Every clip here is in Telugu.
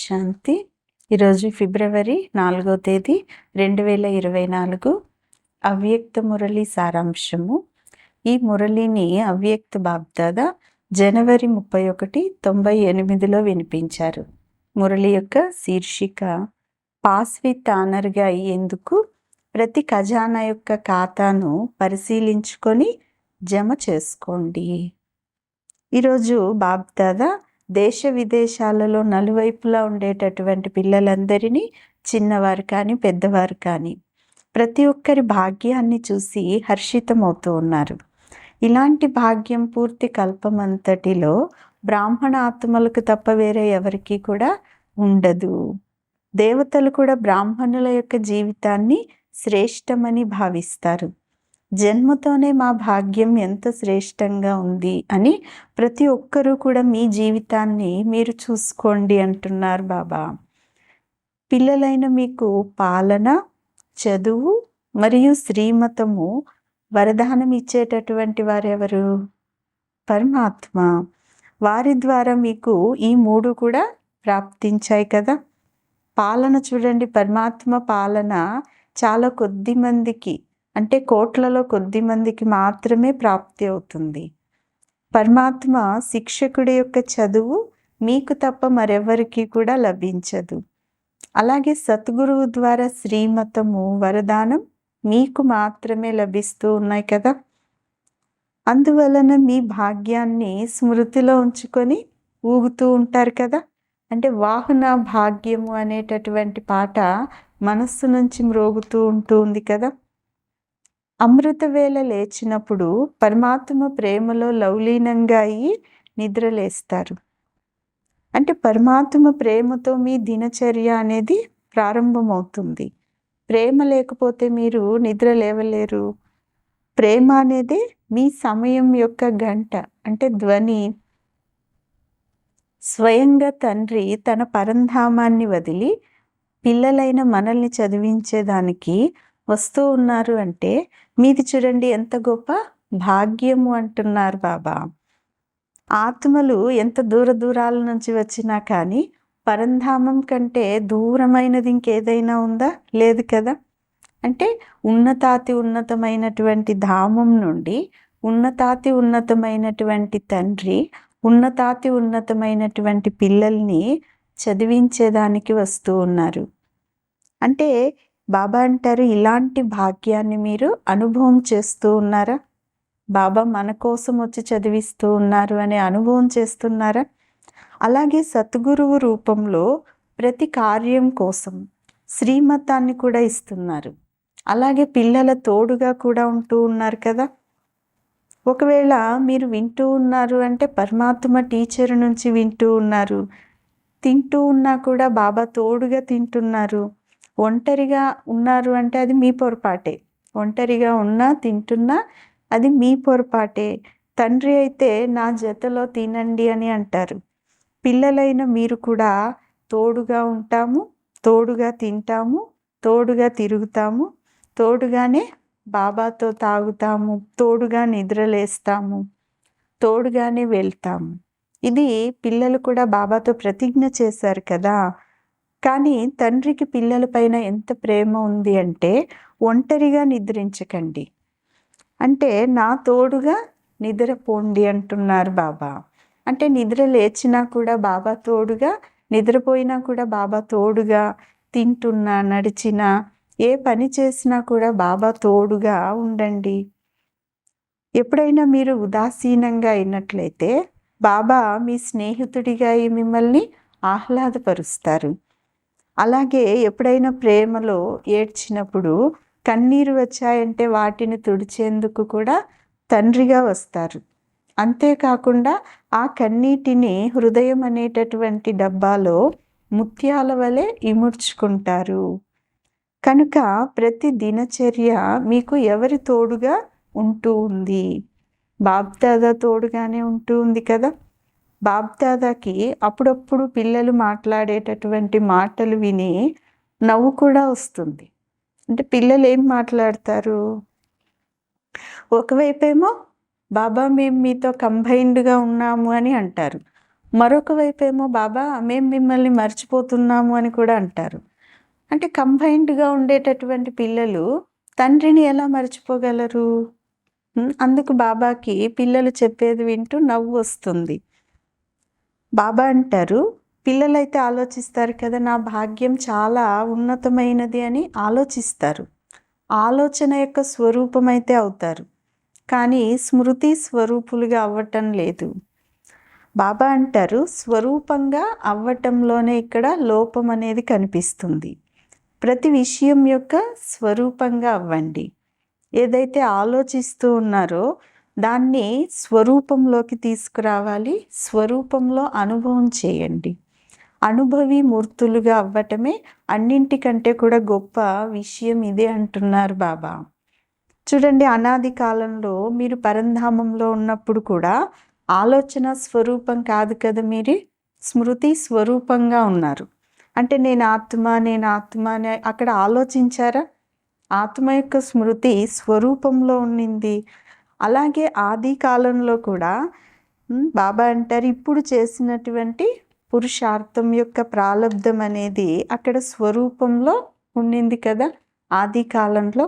శాంతి. ఈరోజు ఫిబ్రవరి నాలుగో తేదీ రెండు వేల ఇరవై నాలుగు. అవ్యక్త మురళి సారాంశము. ఈ మురళిని అవ్యక్త బాబ్దాద జనవరి ముప్పై ఒకటి తొంభై ఎనిమిదిలో వినిపించారు. మురళి యొక్క శీర్షిక పాస్ విత్ ఆనర్గా అయ్యేందుకు ప్రతి ఖజానా యొక్క ఖాతాను పరిశీలించుకొని జమ చేసుకోండి. ఈరోజు బాబ్దాదా దేశ విదేశాలలో నలువైపులా ఉండేటటువంటి పిల్లలందరినీ చిన్నవారు కానీ పెద్దవారు కానీ ప్రతి ఒక్కరి భాగ్యాన్ని చూసి హర్షితమవుతూ ఉన్నారు. ఇలాంటి భాగ్యం పూర్తి కల్పమంతటిలో బ్రాహ్మణ ఆత్మలకు తప్ప వేరే ఎవరికి కూడా ఉండదు. దేవతలు కూడా బ్రాహ్మణుల యొక్క జీవితాన్ని శ్రేష్టమని భావిస్తారు. జన్మతోనే మా భాగ్యం ఎంత శ్రేష్టంగా ఉంది అని ప్రతి ఒక్కరూ కూడా మీ జీవితాన్ని మీరు చూసుకోండి అంటున్నారు బాబా. పిల్లలైన మీకు పాలన చదువు మరియు శ్రీమతము వరదానం ఇచ్చేటటువంటి వారెవరు? పరమాత్మ. వారి ద్వారా మీకు ఈ మూడు కూడా ప్రాప్తించాయి కదా. పాలన చూడండి పరమాత్మ పాలన చాలా కొద్ది మందికి అంటే కోట్లలో కొద్ది మందికి మాత్రమే ప్రాప్తి అవుతుంది. పరమాత్మ శిక్షకుడి యొక్క చదువు మీకు తప్ప మరెవరికి కూడా లభించదు. అలాగే సద్గురువు ద్వారా శ్రీమతము వరదానం మీకు మాత్రమే లభిస్తూ ఉన్నాయి కదా. అందువలన మీ భాగ్యాన్ని స్మృతిలో ఉంచుకొని ఊగుతూ ఉంటారు కదా. అంటే వాహన భాగ్యము అనేటటువంటి పాట మనస్సు నుంచి మ్రోగుతూ ఉంటుంది కదా. అమృతవేళ లేచినప్పుడు పరమాత్మ ప్రేమలో లవలీనంగా అయి నిద్రలేస్తారు. అంటే పరమాత్మ ప్రేమతో మీ దినచర్య అనేది ప్రారంభమవుతుంది. ప్రేమ లేకపోతే మీరు నిద్ర లేవలేరు. ప్రేమ అనేది మీ సమయం యొక్క గంట అంటే ధ్వని. స్వయంగా తండ్రి తన పరంధామాన్ని వదిలి పిల్లలైన మనల్ని చదివించేదానికి వస్తూ ఉన్నారు అంటే మీది చూడండి ఎంత గొప్ప భాగ్యము అంటున్నారు బాబా. ఆత్మలు ఎంత దూర దూరాల నుంచి వచ్చినా కానీ పరంధామం కంటే దూరమైనది ఇంకేదైనా ఉందా? లేదు కదా. అంటే ఉన్నతాతి ఉన్నతమైనటువంటి ధామం నుండి ఉన్నతాతి ఉన్నతమైనటువంటి తండ్రి ఉన్నతాతి ఉన్నతమైనటువంటి పిల్లల్ని చదివించేదానికి వస్తూ ఉన్నారు. అంటే బాబా అంటారు ఇలాంటి భాగ్యాన్ని మీరు అనుభవం చేస్తూ ఉన్నారా? బాబా మన కోసం వచ్చి చదివిస్తూ ఉన్నారు అనే అనుభవం చేస్తున్నారా? అలాగే సద్గురువు రూపంలో ప్రతి కార్యం కోసం శ్రీమతాన్ని కూడా ఇస్తున్నారు. అలాగే పిల్లల తోడుగా కూడా ఉంటూ ఉన్నారు కదా? ఒకవేళ మీరు వింటూ ఉన్నారు అంటే పరమాత్మ టీచర్ నుంచి వింటూ ఉన్నారు. తింటూ ఉన్నా కూడా బాబా తోడుగా తింటున్నారు. ఒంటరిగా ఉన్నారు అంటే అది మీ పొరపాటే. ఒంటరిగా ఉన్నా తింటున్నా అది మీ పొరపాటే. తండ్రి అయితే నా జతలో తినండి అని అంటారు. పిల్లలైన మీరు కూడా తోడుగా ఉంటాము తోడుగా తింటాము తోడుగా తిరుగుతాము తోడుగానే బాబాతో తాగుతాము తోడుగా నిద్రలేస్తాము తోడుగానే వెళ్తాము. ఇది పిల్లలు కూడా బాబాతో ప్రతిజ్ఞ చేశారు కదా. కానీ తండ్రికి పిల్లలపైన ఎంత ప్రేమ ఉంది అంటే ఒంటరిగా నిద్రించకండి. అంటే నా తోడుగా నిద్రపోండి అంటున్నారు బాబా. అంటే నిద్ర లేచినా కూడా బాబా తోడుగా నిద్రపోయినా కూడా బాబా తోడుగా తింటున్నా నడిచినా ఏ పని చేసినా కూడా బాబా తోడుగా ఉండండి. ఎప్పుడైనా మీరు ఉదాసీనంగా అయినట్లయితే బాబా మీ స్నేహితుడిగా మిమ్మల్ని ఆహ్లాదపరుస్తారు. అలాగే ఎప్పుడైనా ప్రేమలో ఏడ్చినప్పుడు కన్నీరు వచ్చాయంటే వాటిని తుడిచేందుకు కూడా తండ్రిగా వస్తారు. అంతేకాకుండా ఆ కన్నీటిని హృదయం అనేటటువంటి డబ్బాలో ముత్యాల వలె ఇముడ్చుకుంటారు. కనుక ప్రతి దినచర్య మీకు ఎవరి తోడుగా ఉంటూ ఉంది? బాబ్దాదా తోడుగానే ఉంటూ ఉంది కదా? బాబ్దాదాకి అప్పుడప్పుడు పిల్లలు మాట్లాడేటటువంటి మాటలు విని నవ్వు కూడా వస్తుంది. అంటే పిల్లలు ఏం మాట్లాడతారు? ఒకవైపేమో బాబా మేము మీతో కంబైన్డ్గా ఉన్నాము అని అంటారు. మరొక వైపేమో ఏమో బాబా మేము మిమ్మల్ని మర్చిపోతున్నాము అని కూడా అంటారు. అంటే కంబైన్డ్గా ఉండేటటువంటి పిల్లలు తండ్రిని ఎలా మర్చిపోగలరు? అందుకు బాబాకి పిల్లలు చెప్పేది వింటూ నవ్వు వస్తుంది. బాబా అంటారు పిల్లలైతే ఆలోచిస్తారు కదా నా భాగ్యం చాలా ఉన్నతమైనది అని ఆలోచిస్తారు. ఆలోచన యొక్క స్వరూపం అయితే అవుతారు. కానీ స్మృతి స్వరూపులుగా అవ్వటం లేదు. బాబా అంటారు స్వరూపంగా అవ్వటంలోనే ఇక్కడ లోపం అనేది కనిపిస్తుంది. ప్రతి విషయం యొక్క స్వరూపంగా అవ్వండి. ఏదైతే ఆలోచిస్తూ ఉన్నారో దాన్ని స్వరూపంలోకి తీసుకురావాలి. స్వరూపంలో అనుభవం చేయండి. అనుభవి మూర్తులుగా అవ్వటమే అన్నింటికంటే కూడా గొప్ప విషయం ఇదే అంటున్నారు బాబా. చూడండి అనాది కాలంలో మీరు పరంధామంలో ఉన్నప్పుడు కూడా ఆలోచన స్వరూపం కాదు కదా మీరు? స్మృతి స్వరూపంగా ఉన్నారు. అంటే నేను ఆత్మ నేను ఆత్మ అని అక్కడ ఆలోచించారా? ఆత్మ యొక్క స్మృతి స్వరూపంలో ఉండింది అలాగే ఆది కాలంలో కూడా బాబా అంటారు ఇప్పుడు చేసినటువంటి పురుషార్థం యొక్క ప్రాలబ్ధం అనేది అక్కడ స్వరూపంలో ఉండింది కదా ఆది కాలంలో.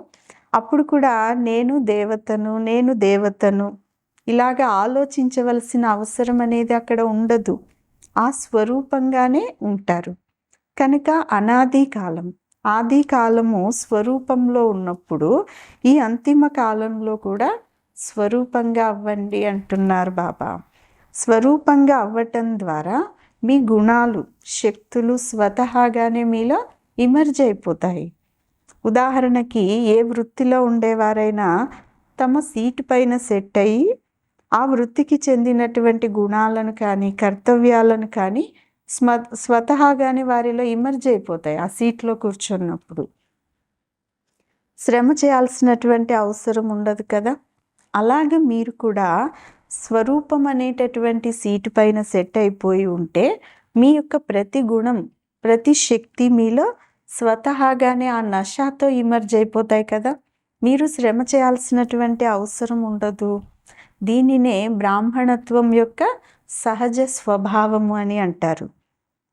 అప్పుడు కూడా నేను దేవతను నేను దేవతను ఇలాగ ఆలోచించవలసిన అవసరం అనేది అక్కడ ఉండదు. ఆ స్వరూపంగానే ఉంటారు. కనుక అనాది కాలం ఆది కాలము స్వరూపంలో ఉన్నప్పుడు ఈ అంతిమ కాలంలో కూడా స్వరూపంగా అవ్వండి అంటున్నారు బాబా. స్వరూపంగా అవ్వటం ద్వారా మీ గుణాలు శక్తులు స్వతహాగానే మీలో ఇమర్జ్ అయిపోతాయి. ఉదాహరణకి ఏ వృత్తిలో ఉండేవారైనా తమ సీటు పైన సెట్ అయ్యి ఆ వృత్తికి చెందినటువంటి గుణాలను కానీ కర్తవ్యాలను కానీ స్మ స్వతహాగానే వారిలో ఇమర్జ్ అయిపోతాయి ఆ సీట్లో కూర్చున్నప్పుడు. శ్రమ చేయాల్సినటువంటి అవసరం ఉండదు కదా? అలాగే మీరు కూడా స్వరూపం అనేటటువంటి సీటు పైన సెట్ అయిపోయి ఉంటే మీ యొక్క ప్రతి గుణం ప్రతి శక్తి మీలో స్వతహాగానే ఆ నషాతో ఇమర్జ్ అయిపోతాయి కదా. మీరు శ్రమ చేయాల్సినటువంటి అవసరం ఉండదు. దీనినే బ్రాహ్మణత్వం యొక్క సహజ స్వభావము అని అంటారు.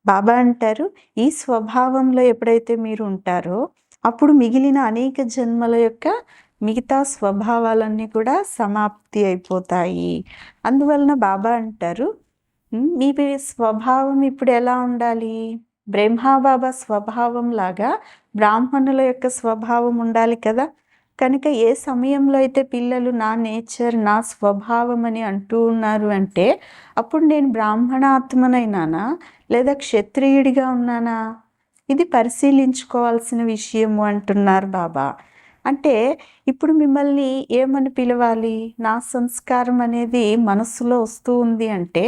బాబా అంటారు ఈ స్వభావంలో ఎప్పుడైతే మీరు ఉంటారో అప్పుడు మిగిలిన అనేక జన్మల యొక్క మిగతా స్వభావాలన్నీ కూడా సమాప్తి అయిపోతాయి. అందువలన బాబా అంటారు మీ స్వభావం ఇప్పుడు ఎలా ఉండాలి? బ్రహ్మాబాబా స్వభావం లాగా బ్రాహ్మణుల యొక్క స్వభావం ఉండాలి కదా. కనుక ఏ సమయంలో అయితే పిల్లలు నా నేచర్ నా స్వభావం అని అంటూ ఉన్నారు అంటే అప్పుడు నేను బ్రాహ్మణ ఆత్మనైనానా లేదా క్షత్రియుడిగా ఉన్నానా? ఇది పరిశీలించుకోవాల్సిన విషయము అంటున్నారు బాబా. అంటే ఇప్పుడు మిమ్మల్ని ఏమని పిలవాలి? నా సంస్కారం అనేది మనస్సులో వస్తూ ఉంది అంటే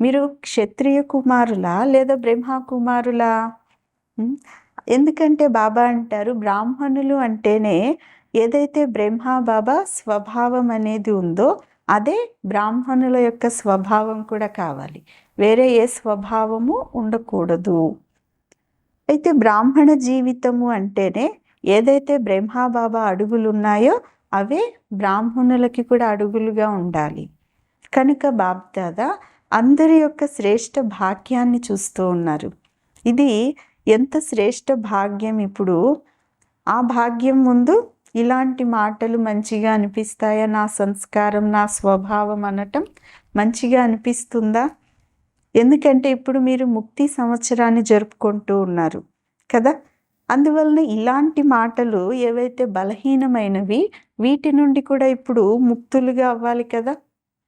మీరు క్షత్రియ కుమారులా లేదా బ్రహ్మ కుమారులా? ఎందుకంటే బాబా అంటారు బ్రాహ్మణులు అంటేనే ఏదైతే బ్రహ్మ బాబా స్వభావం అనేది ఉందో అదే బ్రాహ్మణుల యొక్క స్వభావం కూడా కావాలి. వేరే ఏ స్వభావము ఉండకూడదు. అయితే బ్రాహ్మణ జీవితము అంటేనే ఏదైతే బ్రహ్మాబాబా అడుగులు ఉన్నాయో అవే బ్రాహ్మణులకి కూడా అడుగులుగా ఉండాలి. కనుక బాబ్దాదా అందరి యొక్క శ్రేష్ఠ భాగ్యాన్ని చూస్తూ ఉన్నారు. ఇది ఎంత శ్రేష్ఠ భాగ్యం ఇప్పుడు? ఆ భాగ్యం ముందు ఇలాంటి మాటలు మంచిగా అనిపిస్తాయా? నా సంస్కారం నా స్వభావం అనటం మంచిగా అనిపిస్తుందా? ఎందుకంటే ఇప్పుడు మీరు ముక్తి సంవత్సరాన్ని జరుపుకుంటూ ఉన్నారు కదా? అందువలన ఇలాంటి మాటలు ఏవైతే బలహీనమైనవి వీటి నుండి కూడా ఇప్పుడు ముక్తులుగా అవ్వాలి కదా?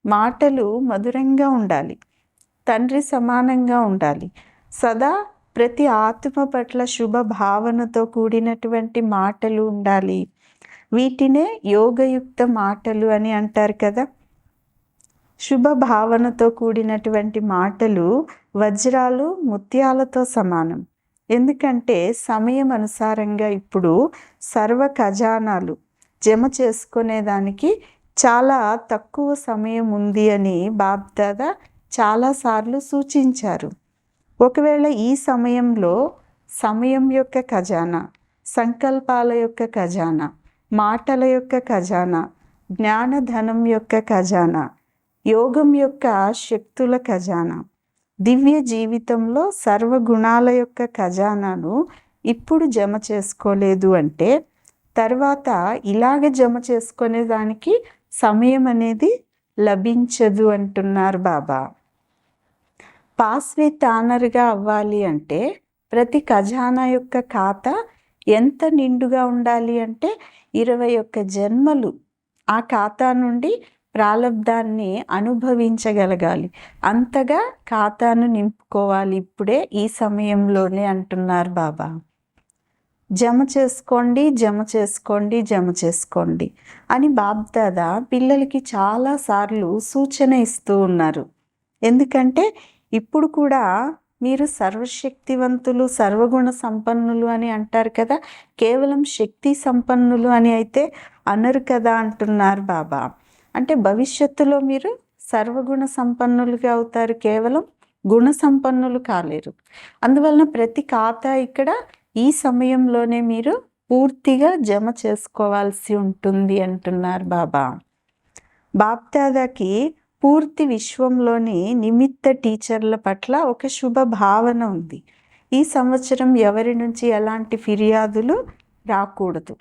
మాటలు మధురంగా ఉండాలి. తండ్రి సమానంగా ఉండాలి. సదా ప్రతి ఆత్మ పట్ల శుభ భావనతో కూడినటువంటి మాటలు ఉండాలి. వీటినే యోగయుక్త మాటలు అని అంటారు కదా? శుభ భావనతో కూడినటువంటి మాటలు వజ్రాలు ముత్యాలతో సమానం. ఎందుకంటే సమయం అనుసారంగా ఇప్పుడు సర్వ ఖజానాలు జమ చేసుకునేదానికి చాలా తక్కువ సమయం ఉంది అని బాబ్దాదా చాలాసార్లు సూచించారు. ఒకవేళ ఈ సమయంలో సమయం యొక్క ఖజానా సంకల్పాల యొక్క ఖజానా మాటల యొక్క ఖజానా జ్ఞానధనం యొక్క ఖజానా యోగం యొక్క శక్తుల ఖజానా దివ్య జీవితంలో సర్వగుణాల యొక్క ఖజానాను ఇప్పుడు జమ చేసుకోలేదు అంటే తర్వాత ఇలాగ జమ చేసుకునే దానికి సమయం అనేది లభించదు అంటున్నారు బాబా. పాస్వే తానరుగా అవ్వాలి అంటే ప్రతి ఖజానా యొక్క ఖాతా ఎంత నిండుగా ఉండాలి అంటే ఇరవై ఒక్క జన్మలు ఆ ఖాతా నుండి ప్రాలబ్ధాన్ని అనుభవించగలగాలి. అంతగా ఖాతాను నింపుకోవాలి. ఇప్పుడే ఈ సమయంలోనే అంటున్నారు బాబా. జమ చేసుకోండి జమ చేసుకోండి జమ చేసుకోండి అని బాబ్దాదా పిల్లలకి చాలాసార్లు సూచన ఇస్తూ ఉన్నారు. ఎందుకంటే ఇప్పుడు కూడా మీరు సర్వశక్తివంతులు సర్వగుణ సంపన్నులు అని అంటారు కదా. కేవలం శక్తి సంపన్నులు అని అయితే అనరు కదా అంటున్నారు బాబా. అంటే భవిష్యత్తులో మీరు సర్వగుణ సంపన్నులుగా అవుతారు కేవలం గుణ సంపన్నులు కాలేరు. అందువలన ప్రతి ఖాతా ఇక్కడ ఈ సమయంలోనే మీరు పూర్తిగా జమ చేసుకోవాల్సి ఉంటుంది అంటున్నారు బాబా. బాప్దాదాకి పూర్తి విశ్వంలోని నిమిత్త టీచర్ల పట్ల ఒక శుభ భావన ఉంది. ఈ సంవత్సరం ఎవరి నుంచి ఎలాంటి ఫిర్యాదులు రాకూడదు.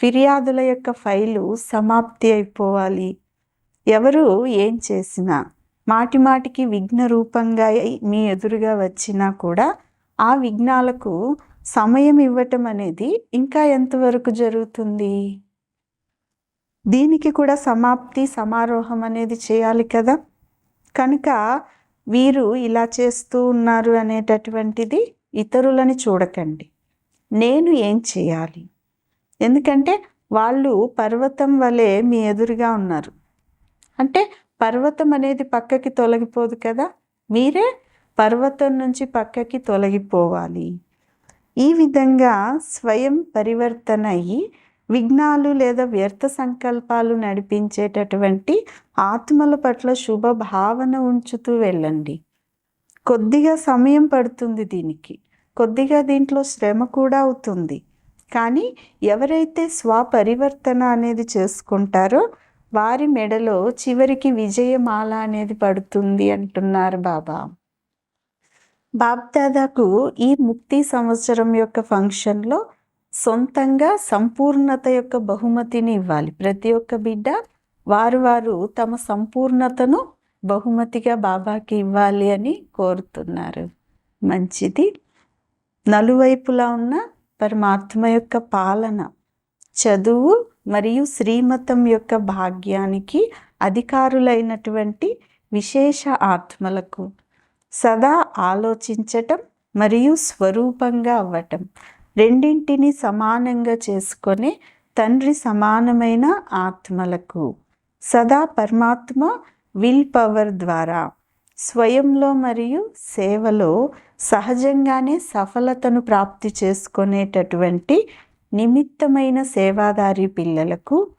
ఫిర్యాదుల యొక్క ఫైలు సమాప్తి అయిపోవాలి. ఎవరు ఏం చేసినా మాటిమాటికి విఘ్న రూపంగా మీ ఎదురుగా వచ్చినా కూడా ఆ విఘ్నాలకు సమయం ఇవ్వటం అనేది ఇంకా ఎంతవరకు జరుగుతుంది? దీనికి కూడా సమాప్తి సమారోహం అనేది చేయాలి కదా? కనుక వీరు ఇలా చేస్తూ ఉన్నారు అనేటటువంటిది ఇతరులని చూడకండి. నేను ఏం చేయాలి? ఎందుకంటే వాళ్ళు పర్వతం వలె మీ ఎదురుగా ఉన్నారు. అంటే పర్వతం అనేది పక్కకి తొలగిపోదు కదా? మీరే పర్వతం నుంచి పక్కకి తొలగిపోవాలి. ఈ విధంగా స్వయం పరివర్తన అయ్యి విఘ్నాలు లేదా వ్యర్థ సంకల్పాలు నడిపించేటటువంటి ఆత్మల పట్ల శుభ భావన ఉంచుతూ వెళ్ళండి. కొద్దిగా సమయం పడుతుంది దీనికి. కొద్దిగా దీంట్లో శ్రమ కూడా అవుతుంది. కానీ ఎవరైతే స్వపరివర్తన అనేది చేసుకుంటారో వారి మెడలో చివరికి విజయమాల అనేది పడుతుంది అంటున్నారు బాబా. బాబ్దాదాకు ఈ ముక్తి సంవత్సరం యొక్క ఫంక్షన్లో సొంతంగా సంపూర్ణత యొక్క బహుమతిని ఇవ్వాలి. ప్రతి ఒక్క బిడ్డ వారు వారు తమ సంపూర్ణతను బహుమతిగా బాబాకి ఇవ్వాలి అని కోరుతున్నారు. మంచిది. నలువైపులా ఉన్న పరమాత్మ యొక్క పాలన చదువు మరియు శ్రీమతం యొక్క భాగ్యానికి అధికారులైనటువంటి విశేష ఆత్మలకు సదా ఆలోచించటం మరియు స్వరూపంగా అవ్వటం. రెండింటిని సమానంగా చేసుకొని తండ్రి సమానమైన ఆత్మలకు సదా పరమాత్మ విల్ పవర్ ద్వారా స్వయంలో మరియు సేవలో సహజంగానే సఫలతను ప్రాప్తి చేసుకునేటటువంటి నిమిత్తమైన సేవాదారి పిల్లలకు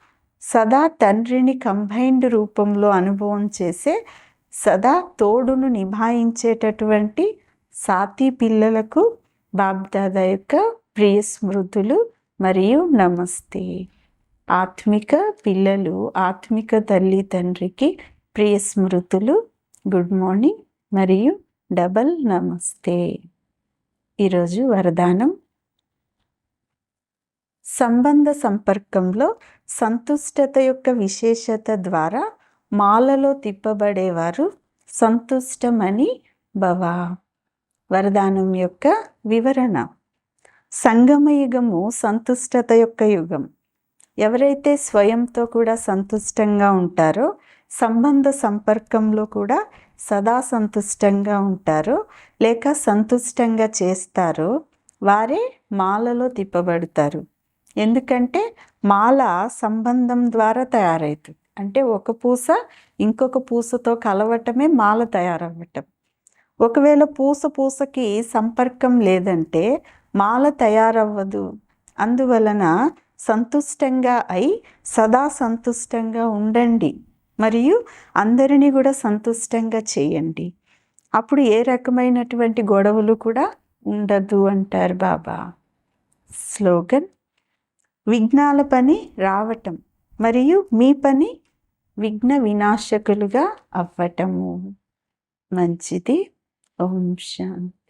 సదా తండ్రిని కంబైన్డ్ రూపంలో అనుభవం చేసే సదా తోడును నిభాయించేటటువంటి సాతి పిల్లలకు బాబ్దాదా యొక్క ప్రియ స్మృతులు మరియు నమస్తే. ఆత్మిక పిల్లలు ఆత్మిక తల్లి తండ్రికి ప్రియ స్మృతులు గుడ్ మార్నింగ్ మరియు డబల్ నమస్తే. ఈరోజు వరదానం సంబంధ సంపర్కంలో సంతుష్టత యొక్క విశేషత ద్వారా మాలలో తిప్పబడేవారు సంతుష్టమని భవ. వరదానం యొక్క వివరణ. సంగమయుగము సంతుష్టత యొక్క యుగం. ఎవరైతే స్వయంతో కూడా సంతుష్టంగా ఉంటారో సంబంధ సంపర్కంలో కూడా సదా సంతుష్టంగా ఉంటారో లేక సంతుష్టంగా చేస్తారో వారే మాలలో తిప్పబడతారు. ఎందుకంటే మాల సంబంధం ద్వారా తయారవుతుంది అంటే ఒక పూస ఇంకొక పూసతో కలవటమే మాల తయారవ్వటం. ఒకవేళ పూస పూసకి సంపర్కం లేదంటే మాల తయారవ్వదు. అందువలన సంతుష్టంగా అయి సదా సంతుష్టంగా ఉండండి. మరియు అందరినీ కూడా సంతుష్టంగా చేయండి. అప్పుడు ఏ రకమైనటువంటి గొడవలు కూడా ఉండదు అంటారు బాబా. స్లోగన్. విఘ్నాల పని రావటం మరియు మీ పని విఘ్న వినాశకులుగా అవ్వటము. మంచిది. ఓం శాంతి.